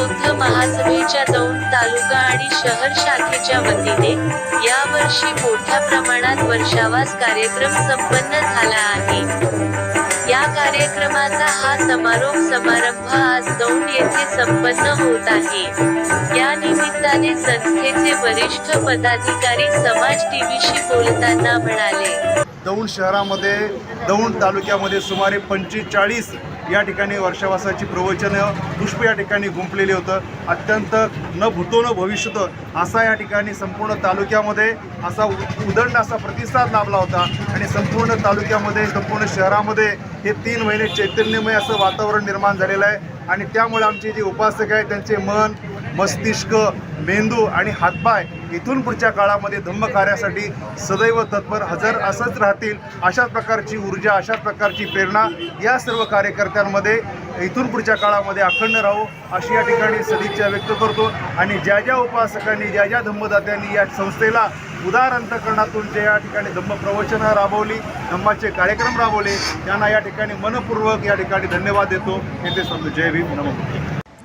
बौद्ध महासभेच्या दौंड तालुका आणि शहर शाखेच्या वतीने यावर्षी मोठ्या प्रमाणात वर्षावास कार्यक्रम संपन्न झाला आहे. या कार्यक्रमाचा हा समारोप समारंभ आज दौंड येथे संपन्न होत आहे. या निमित्ताने संस्थेचे वरिष्ठ पदाधिकारी समाज टीव्हीशी बोलताना म्हणाले. दौंड शहरामध्ये दौंड तालुक्यामध्ये सुमारे पंचेचाळीस या ठिकाणी वर्षावासाची प्रवचनं पुष्प या ठिकाणी गुंपलेली होतं. अत्यंत न भूतो न भविष्यत असा या ठिकाणी संपूर्ण तालुक्यामध्ये असा उ- उदंड असा प्रतिसाद लाभला होता. आणि संपूर्ण तालुक्यामध्ये संपूर्ण शहरामध्ये हे तीन महिने चैतन्यमय असं वातावरण निर्माण झालेलं आहे. आणि त्यामुळे आमचे जे उपासक आहे त्यांचे मन मस्तिष्क मेंदू आणि हातपाय इथून पुढच्या काळामध्ये धम्मकार्यासाठी सदैव तत्पर हजर असंच राहतील. अशाच प्रकारची ऊर्जा अशाच प्रकारची प्रेरणा या सर्व कार्यकर्त्यांमध्ये इथून पुढच्या काळामध्ये अखंड राहू अशी या ठिकाणी सदिच्छा व्यक्त करतो. आणि ज्या ज्या उपासकांनी ज्या ज्या धम्मदात्यांनी या संस्थेला उदार अंतकरणातून जे या ठिकाणी धम्म प्रवचनं राबवली धम्माचे कार्यक्रम राबवले त्यांना या ठिकाणी मनपूर्वक या ठिकाणी धन्यवाद देतो. हे ते समजू जय भीम. नमो.